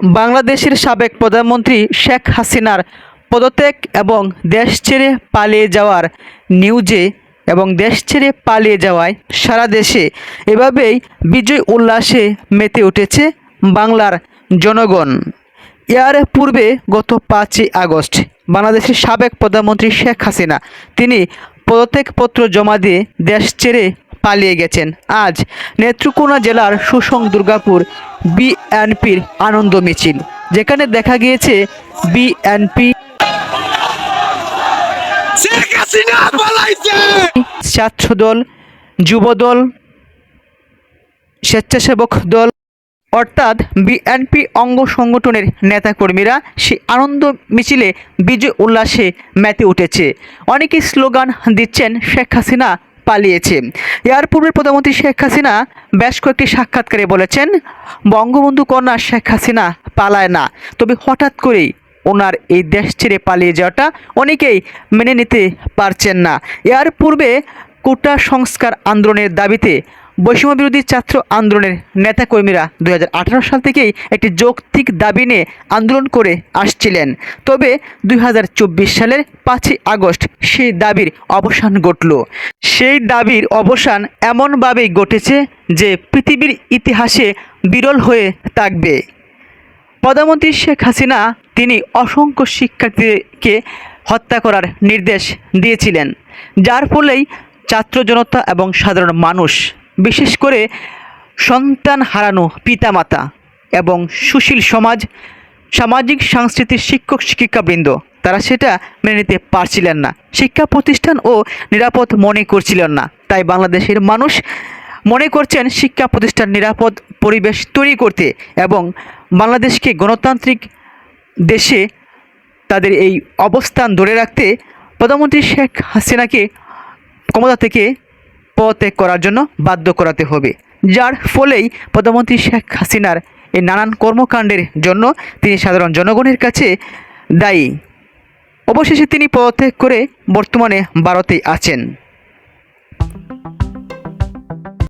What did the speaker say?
বাংলাদেশের সাবেক প্রধানমন্ত্রী শেখ হাসিনার পদত্যাগ এবং দেশ ছেড়ে পালিয়ে যাওয়ার নিউজে এবং দেশ ছেড়ে পালিয়ে যাওয়ায় সারা দেশে এভাবেই বিজয় উল্লাসে মেতে উঠেছে বাংলার জনগণ। এর পূর্বে গত পাঁচই আগস্ট বাংলাদেশের সাবেক প্রধানমন্ত্রী শেখ হাসিনা, তিনি পদত্যাগপত্র জমা দিয়ে দেশ ছেড়ে পালিয়ে গেছেন। আজ নেত্রকোনা জেলার সুসং দুর্গাপুর বিএনপির আনন্দ মিছিল। যেখানে দেখা গিয়েছে বিএনপি পালাইছে! ছাত্রদল যুবদল স্বেচ্ছাসেবক দল অর্থাৎ বিএনপি অঙ্গ সংগঠনের নেতাকর্মীরা সে আনন্দ মিছিলে বিজয় উল্লাসে মেতে উঠেছে। অনেকে স্লোগান দিচ্ছেন শেখ হাসিনা পালিয়েছে। এর পূর্বে প্রধানমন্ত্রী শেখ হাসিনা বেশ কয়েকটি সাক্ষাৎকারে বলেছেন, বঙ্গবন্ধু কন্যা শেখ হাসিনা পালায় না। তবে হঠাৎ করেই ওনার এই দেশ ছেড়ে পালিয়ে যাওয়াটা অনেকেই মেনে নিতে পারছেন না। এর পূর্বে কোটা সংস্কার আন্দোলনের দাবিতে বৈষম্য বিরোধী ছাত্র আন্দোলনের নেতাকর্মীরা দুই হাজার আঠেরো সাল থেকেই একটি যৌক্তিক দাবি নিয়ে আন্দোলন করে আসছিলেন। তবে দুই হাজার চব্বিশ সালের পাঁচই আগস্ট সেই দাবির অবসান ঘটল। সেই দাবির অবসান এমনভাবেই ঘটেছে যে পৃথিবীর ইতিহাসে বিরল হয়ে থাকবে। প্রধানমন্ত্রী শেখ হাসিনা তিনি অসংখ্য শিক্ষার্থীকে হত্যা করার নির্দেশ দিয়েছিলেন, যার ফলেই ছাত্র জনতা এবং সাধারণ মানুষ বিশেষ করে সন্তান হারানো পিতামাতা এবং সুশীল সমাজ, সামাজিক, সাংস্কৃতিক শিক্ষক, শিক্ষিকাবৃন্দ, তারা সেটা মেনে নিতে পারছিলেন না। শিক্ষা প্রতিষ্ঠান ও নিরাপদ মনে করছিলেন না। তাই বাংলাদেশের মানুষ মনে করছেন শিক্ষা প্রতিষ্ঠান নিরাপদ পরিবেশ তৈরি করতে এবং বাংলাদেশকে গণতান্ত্রিক দেশে তাদের এই অবস্থান ধরে রাখতে প্রধানমন্ত্রী শেখ হাসিনাকে ক্ষমতা থেকে পদত্যাগ করার জন্য বাধ্য করাতে হবে। যার ফলেই প্রধানমন্ত্রী শেখ হাসিনার এই নানান কর্মকাণ্ডের জন্য তিনি সাধারণ জনগণের কাছে দায়ী। অবশেষে তিনি পদত্যাগ করে বর্তমানে ভারতে আছেন।